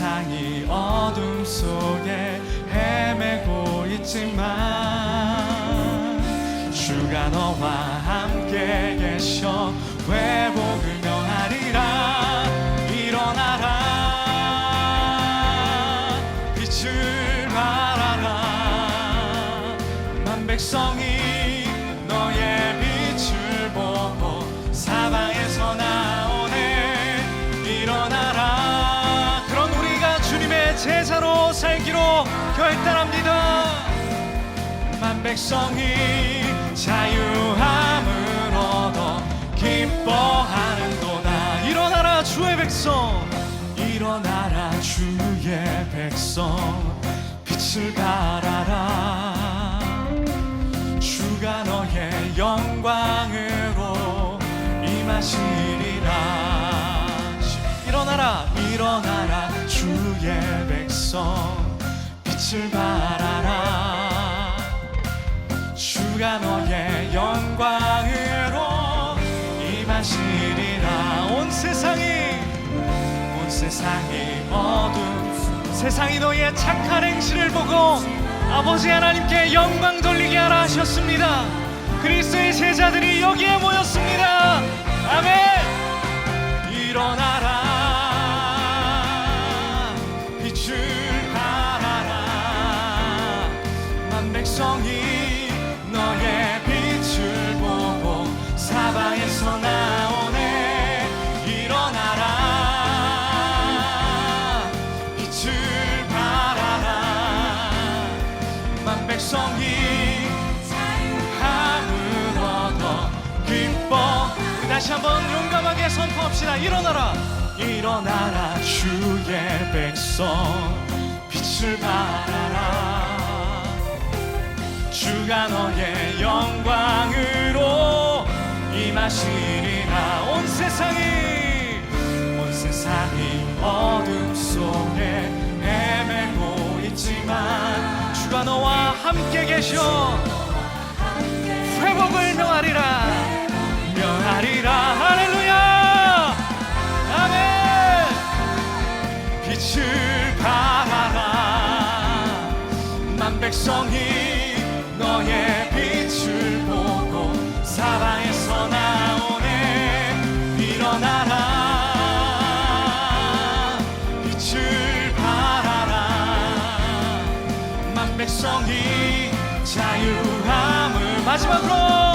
세상이 어둠 속에 헤매고 있지만 주가 너와 함께 살기로 결단합니다. 만 백성이 자유함을 얻어 기뻐하는도다. 일어나라 주의 백성. 일어나라 주의 백성. 빛을 발하라. 주가 너의 영광으로 임하시리 백성 빛을 발하라. 주가 너의 영광으로 임하시리라 온 세상이 온 세상이 어둠 세상이 너의 착한 행실을 보고 아버지 하나님께 영광 돌리게 하라 하셨습니다. 그리스도의 제자들이 여기에 모였습니다. 아멘. 일어나라 백성이 너의 빛을 보고 사방에서 나오네. 일어나라. 빛을 발하라. 만 백성이 자유함을 얻어 기뻐. 다시 한번 용감하게 선포합시다. 일어나라. 일어나라. 주의 백성. 빛을 발하라 주가 너의 영광으로 임하시리라 온 세상이 온 세상이 어둠 속에 헤매고 있지만 주가 너와 함께 계셔 회복을 명하리라. 명하리라. 할렐루야. 아멘. 빛을 발하라 만 백성이 너의 빛을 보고 사방에서 나오네. 일어나라. 빛을 발하라. 만 백성이 자유함을 마지막으로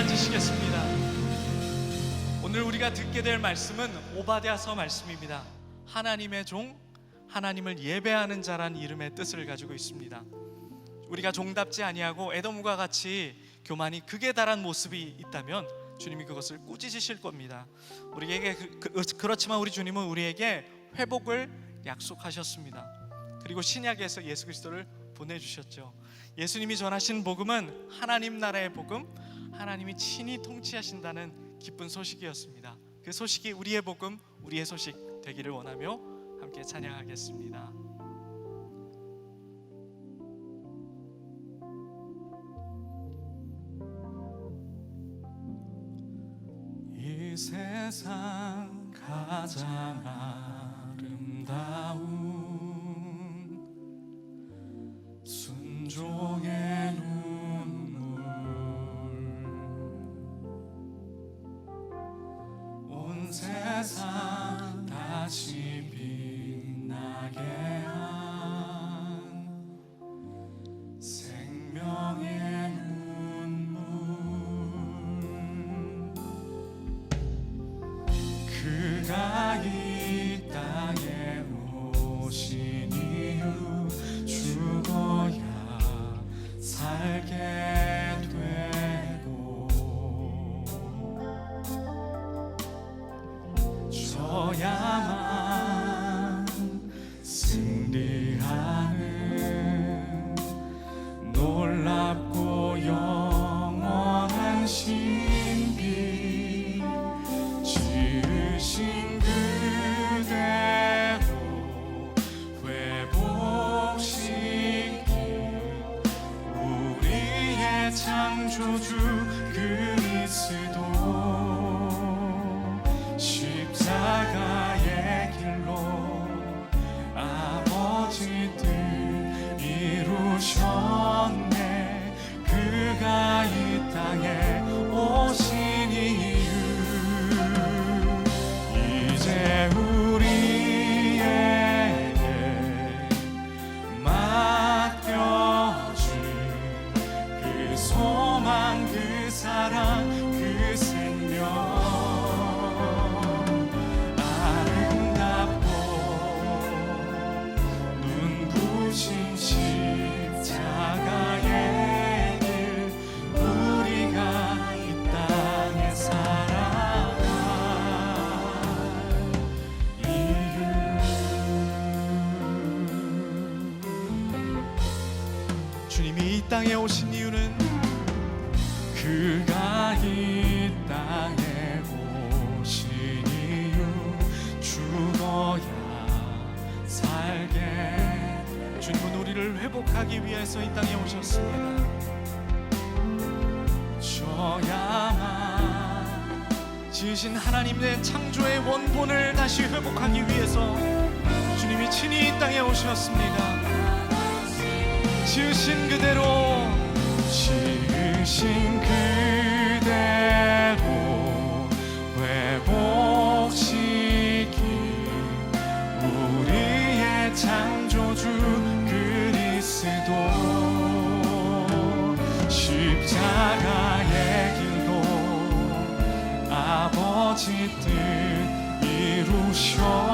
앉으시겠습니다. 오늘 우리가 듣게 될 말씀은 오바댜서 말씀입니다. 하나님의 종 하나님을 예배하는 자란 이름의 뜻을 가지고 있습니다. 우리가 종답지 아니하고 에돔과 같이 교만이 극에 달한 모습이 있다면 주님이 그것을 꾸짖으실 겁니다. 우리에게 그, 그, 그렇지만 우리 주님은 우리에게 회복을 약속하셨습니다. 그리고 신약에서 예수 그리스도를 보내주셨죠. 예수님이 전하신 복음은 하나님 나라의 복음, 하나님이 친히 통치하신다는 기쁜 소식이었습니다. 그 소식이 우리의 복음, 우리의 소식 되기를 원하며 함께 찬양하겠습니다. 세상 가장 아름다운 순종의 땅에 오신 이유는 그가 이 땅에 오신 이유 죽어야 살게 주님은 우리를 회복하기 위해서 이 땅에 오셨습니다. 져야만 지으신 하나님의 창조의 원본을 다시 회복하기 위해서 주님이 친히 이 땅에 오셨습니다. 지으신 그대로 지으신 그대로 회복시키 우리의 창조주 그리스도. 십자가의 길로 아버지 뜻 이루셨네.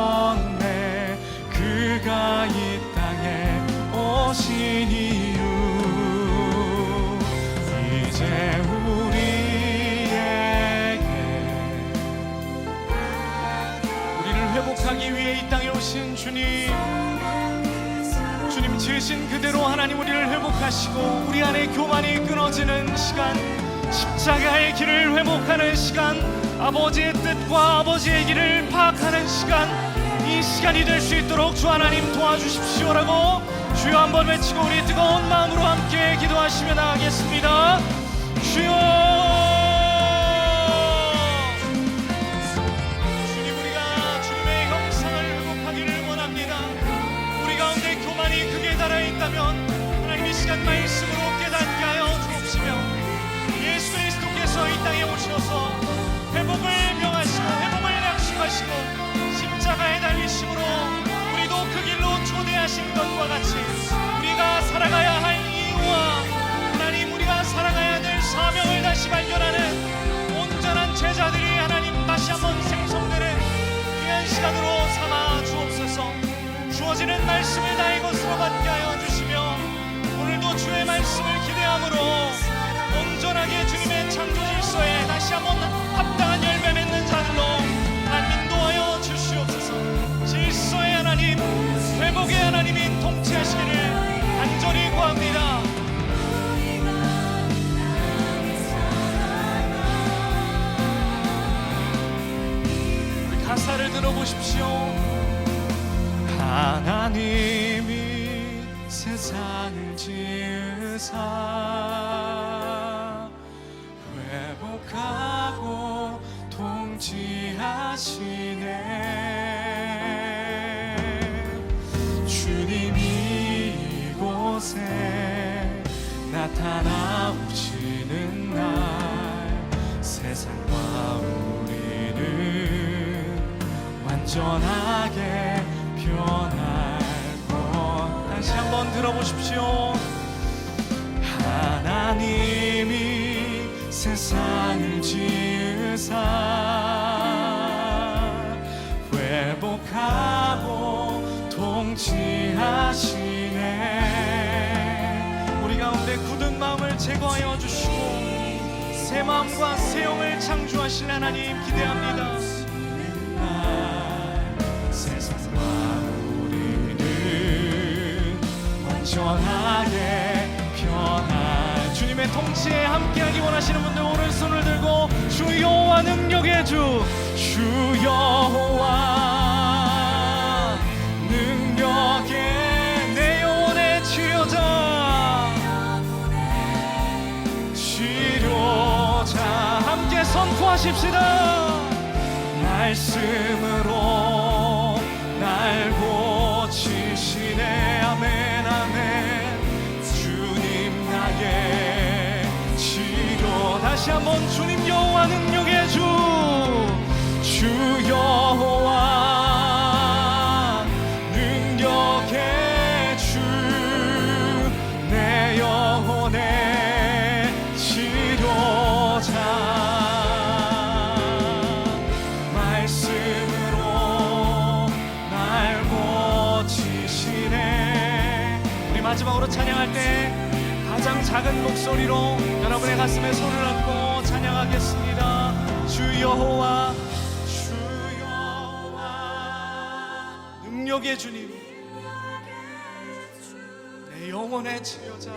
그가 이 땅에 오신 이유. 이제 우리에게 우리를 회복하기 위해 이 땅에 오신 주님. 주님 지으신 그대로 하나님 우리를 회복하시고 우리 안에 교만이 끊어지는 시간 십자가의 길을 회복하는 시간 아버지의 뜻과 아버지의 길을 파악하는 시간 이 시간이 될 수 있도록 주 하나님 도와주십시오라고 주여 한번 외치고 우리 뜨거운 마음으로 함께 기도하시며 나가겠습니다 주여 주님 우리가 주님의 형상을 회복하기를 원합니다. 우리 가운데 교만이 극에 달아 있다면 하나님 이 시간 말씀으로 깨닫게 하여 주옵시며 예수 그리스도께서 이 땅에 오셔서 말씀을 기대함으로 온전하게 주님의 창조 질서에 다시 한번 합당한 열매 맺는 자들로 하나님 인도하여 주시옵소서. 질서의 하나님 회복의 하나님이 통치하시기를 간절히 구합니다. 가사를 들어보십시오. 하나님이 세상을 지으사 회복하고 통치하시네. 주님이 이곳에 나타나 오시는 날 세상과 우리는 완전하게 다시 한번 들어보십시오. 하나님이 세상을 지으사 회복하고 통치하시네. 우리 가운데 굳은 마음을 제거하여 주시고 새 마음과 새 영을 창조하실 하나님 기대합니다 온전하게 변할 주님의 통치에 함께하기 원하시는 분들 오른손을 들고 주 여호와 능력의 주 주 여호와 능력의 내 영혼의 치료자 치료자 함께 선포하십시다. 말씀으로 주님 여호와 능력의 주 주 여호와 능력의 주 내 영혼의 치료자. 말씀으로 날 고치시네. 우리 마지막으로 찬양할 때 가장 작은 목소리로 여러분의 가슴에 손을 얹고 찬양하겠습니다. 주 여호와 주 여호와. 능력의 주님. 내 영혼의 치료자